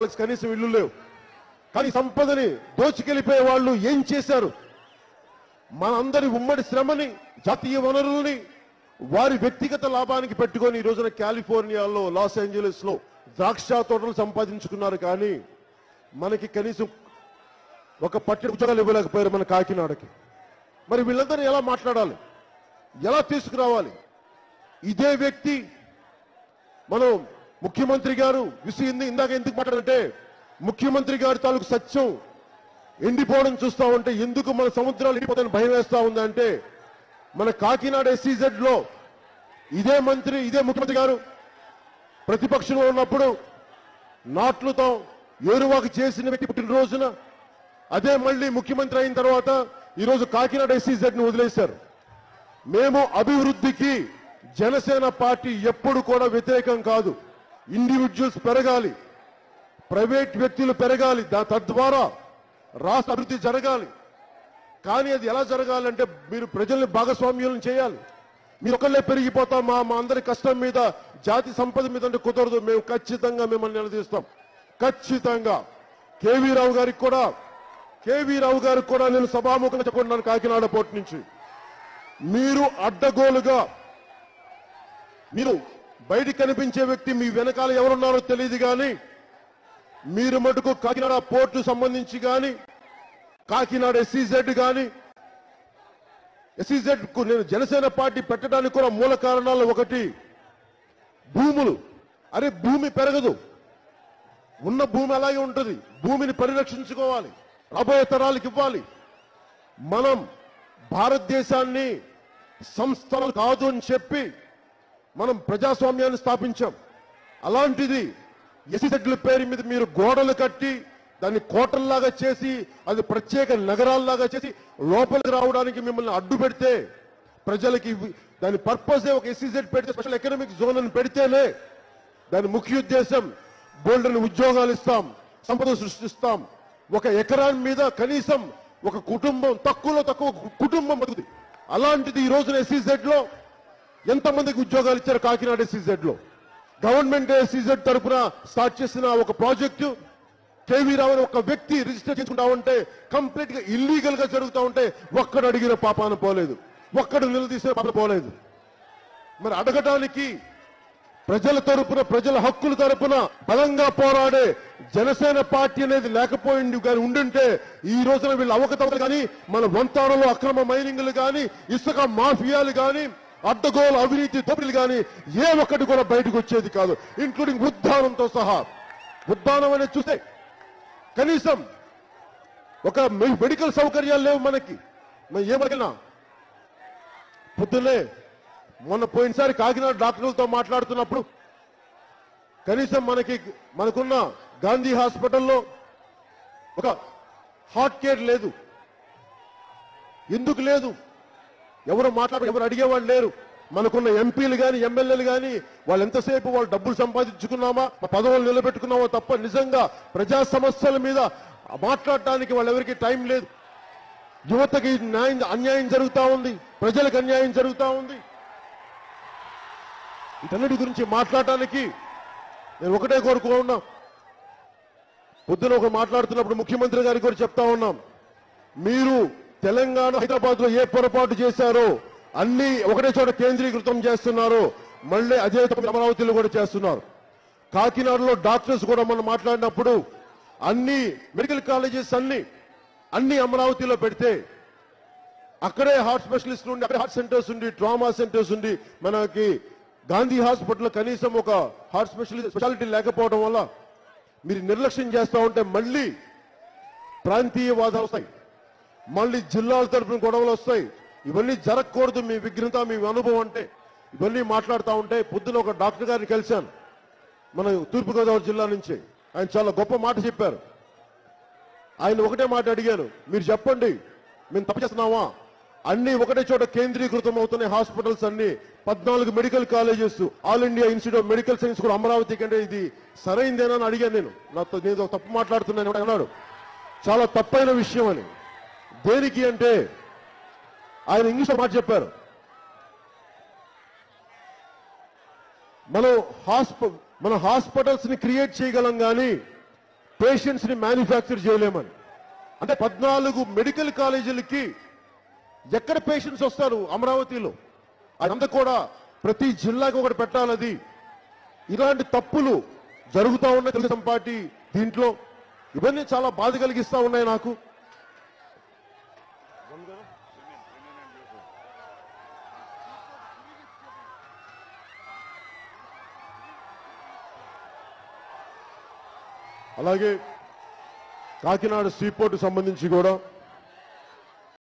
వాళ్ళకి కనీసం ఇల్లు లేవు. కానీ సంపదని దోచుకెళ్ళిపోయే వాళ్ళు ఏం చేశారు? మనందరి ఉమ్మడి శ్రమని జాతీయ వనరుల్ని వారి వ్యక్తిగత లాభానికి పెట్టుకొని ఈ రోజున కాలిఫోర్నియాలో లాస్ ఏంజలీస్లో ద్రాక్ష తోటలు సంపాదించుకున్నారు కానీ మనకి కనీసం ఒక పట్టి ఉద్యోగాలు ఇవ్వలేకపోయారు మన కాకినాడకి. మరి వీళ్ళందరూ ఎలా మాట్లాడాలి? ఎలా తీసుకురావాలి? ఇదే వ్యక్తి మనం ముఖ్యమంత్రి గారు విసిగింది ఇందాక ఎందుకు మాట్లాడంటే ముఖ్యమంత్రి గారి తాలూకు సత్యం ఎండిపోవడం చూస్తా ఉంటే ఎందుకు మన సముద్రాలు ఎండిపోతాయని భయం వేస్తా ఉందంటే మన కాకినాడ ఎస్సీజెడ్లో ఇదే మంత్రి ఇదే ముఖ్యమంత్రి గారు ప్రతిపక్షంలో ఉన్నప్పుడు నాట్లతో ఏరువాకు చేసిన వ్యక్తి పుట్టినరోజున అదే మళ్ళీ ముఖ్యమంత్రి అయిన తర్వాత ఈరోజు కాకినాడ ఎస్సీజెడ్ను వదిలేశారు. మేము అభివృద్ధికి జనసేన పార్టీ ఎప్పుడు కూడా వ్యతిరేకం కాదు. ఇండివిజువల్స్ పెరగాలి. ప్రైవేట్ వ్యక్తులు పెరగాలి. దా- తద్వారా రాష్ట్ర అభివృద్ధి జరగాలి. కానీ అది ఎలా జరగాలంటే మీరు ప్రజల్ని భాగస్వామ్యం చేయాలి. మీరు ఒకళ్ళే పెరిగిపోతాం. మా మా అందరి కష్టం మీద జాతి సంపద మీద అంటే కుదరదు. మేము ఖచ్చితంగా మిమ్మల్ని నిలదీస్తాం. ఖచ్చితంగా. కేవీ రావు గారికి కూడా కేవీ రావు గారికి కూడా నేను సభాముఖంగా చెప్పుకుంటున్నాను కాకినాడ పోటీ నుంచి. మీరు అడ్డగోలుగా మీరు బయటికి కనిపించే వ్యక్తి మీ వెనకాల ఎవరున్నారో తెలియదు కానీ మీరు మటుకు కాకినాడ పోర్టు సంబంధించి కానీ కాకినాడ ఎస్సీజెడ్ కానీ ఎస్సీజెడ్కు నేను జనసేన పార్టీ పెట్టడానికి కూడా మూల కారణాలు ఒకటి భూములు. అరే భూమి పెరగదు. ఉన్న భూమి అలాగే ఉంటుంది. భూమిని పరిరక్షించుకోవాలి. రాబోయే తరాలకు ఇవ్వాలి. మనం భారతదేశాన్ని సంస్థలు కాదు అని చెప్పి మనం ప్రజాస్వామ్యాన్ని స్థాపించాం. అలాంటిది ఎసిసెడ్ల పేరు మీద మీరు గోడలు కట్టి దాన్ని కోటల్లాగా చేసి అది ప్రత్యేక నగరాల్లాగా చేసి లోపలికి రావడానికి మిమ్మల్ని అడ్డు పెడితే ప్రజలకి దాని పర్పస్ ఒక ఎస్సీజెడ్ పెడితే స్పెషల్ ఎకనామిక్ జోన్ అని పెడితేనే దాని ముఖ్య ఉద్దేశం బోల్డర్ని ఉద్యోగాలు ఇస్తాం సంపద సృష్టిస్తాం. ఒక ఎకరాన్ మీద కనీసం ఒక కుటుంబం తక్కువలో తక్కువ కుటుంబం బతుకుతుంది అలాంటిది ఈ రోజున ఎస్సీజెడ్లో ఎంతమందికి ఉద్యోగాలు ఇచ్చారు కాకినాడ ఎస్సీజెడ్లో గవర్నమెంట్ ఎస్సీజెడ్ తరఫున స్టార్ట్ చేసిన ఒక ప్రాజెక్టు కేవీ రావు ఒక వ్యక్తి రిజిస్టర్ చేసుకుంటా ఉంటే కంప్లీట్గా ఇల్లీగల్గా జరుగుతూ ఉంటే ఒక్కడు అడిగిన పాపాన పోలేదు. ఒక్కడు నిలదీసిన పాపన పోలేదు. మరి అడగటానికి ప్రజల తరపున ప్రజల హక్కుల తరపున బలంగా పోరాడే జనసేన పార్టీ అనేది లేకపోయింది కానీ ఉండుంటే ఈ రోజున వీళ్ళ అవకతవకలు కానీ మన వంతాలలో అక్రమ మైనింగ్లు కానీ ఇసుక మాఫియాలు కానీ అడ్డగోలు అవినీతి దోపిడీలు కానీ ఏ ఒక్కటి కూడా బయటకు వచ్చేది కాదు ఇంక్లూడింగ్ ఉద్దానంతో సహా. ఉద్దానం అనేది చూస్తే కనీసం ఒక మెడికల్ సౌకర్యాలు లేవు మనకి. మనం ఏమడిగినా పొద్దున్నే మొన్న పోయినసారి కాకినాడ డాక్టర్లతో మాట్లాడుతున్నప్పుడు కనీసం మనకి మనకున్న గాంధీ హాస్పిటల్లో ఒక హార్ట్ కేర్ లేదు. ఎందుకు లేదు? ఎవరు మాట్లాడ ఎవరు అడిగేవాళ్ళు లేరు. మనకున్న ఎంపీలు కానీ ఎమ్మెల్యేలు కానీ వాళ్ళు ఎంతసేపు వాళ్ళు డబ్బులు సంపాదించుకున్నామా మా పదవులు నిలబెట్టుకున్నామా తప్ప నిజంగా ప్రజా సమస్యల మీద మాట్లాడటానికి వాళ్ళెవరికి టైం లేదు. యువతకి న్యాయం అన్యాయం జరుగుతూ ఉంది. ప్రజలకు అన్యాయం జరుగుతూ ఉంది. వీటన్నిటి గురించి మాట్లాడటానికి నేను ఒకటే కోరుకో ఉన్నా. పొద్దున ఒక మాట్లాడుతున్నప్పుడు ముఖ్యమంత్రి గారికి కూడా చెప్తా ఉన్నాం. మీరు తెలంగాణ హైదరాబాద్లో ఏ పొరపాటు చేశారో అన్ని ఒకటే చోట కేంద్రీకృతం చేస్తున్నారు. మళ్ళీ అదే అమరావతిలో కూడా చేస్తున్నారు. కాకినాడలో డాక్టర్స్ కూడా మనం మాట్లాడినప్పుడు అన్ని మెడికల్ కాలేజెస్ అన్ని అన్ని అమరావతిలో పెడితే అక్కడే హార్ట్ స్పెషలిస్ట్ ఉండి అక్కడే హార్ట్ సెంటర్స్ ఉండి ట్రామా సెంటర్స్ ఉండి మనకి గాంధీ హాస్పిటల్ కనీసం ఒక హార్ట్ స్పెషలిస్ట్ స్పెషాలిటీ లేకపోవడం వల్ల మీరు నిర్లక్ష్యం చేస్తూ ఉంటే మళ్ళీ ప్రాంతీయవాదాలు వస్తాయి. మళ్ళీ జిల్లాల తరపున గొడవలు వస్తాయి. ఇవన్నీ జరగకూడదు మీ విఘ్నత మీ అనుభవం అంటే. ఇవన్నీ మాట్లాడుతూ ఉంటే పొద్దున ఒక డాక్టర్ గారిని కలిశాను. మన తూర్పుగోదావరి జిల్లా నుంచి. ఆయన చాలా గొప్ప మాట చెప్పారు. ఆయన ఒకటే మాట అడిగాను మీరు చెప్పండి మేము తప్పు చేస్తున్నామా? అన్ని ఒకటే చోట కేంద్రీకృతం అవుతున్నాయి. హాస్పిటల్స్ అన్ని పద్నాలుగు medical colleges all India institute of medical science కూడా అమరావతి కంటే ఇది సరైందేనా అని అడిగాను నేను. నాతో నేను తప్పు మాట్లాడుతున్నాను అన్నాడు. చాలా తప్పైన విషయం అని. దేనికి అంటే ఆయన ఇంగ్లీష్లో మాట చెప్పారు. మనం హాస్ప మన హాస్పిటల్స్ని క్రియేట్ చేయగలం కానీ పేషెంట్స్ని మ్యానుఫ్యాక్చర్ చేయలేమని. అంటే పద్నాలుగు మెడికల్ కాలేజీలకి ఎక్కడ పేషెంట్స్ వస్తారు అమరావతిలో? అదంతా కూడా ప్రతి జిల్లాకు ఒకటి పెట్టాలది. ఇలాంటి తప్పులు జరుగుతూ ఉన్నాయి తెలుగుదేశం పార్టీ దీంట్లో. ఇవన్నీ చాలా బాధ కలిగిస్తూ ఉన్నాయి నాకు. అలాగే కాకినాడ సీపోర్టు సంబంధించి కూడా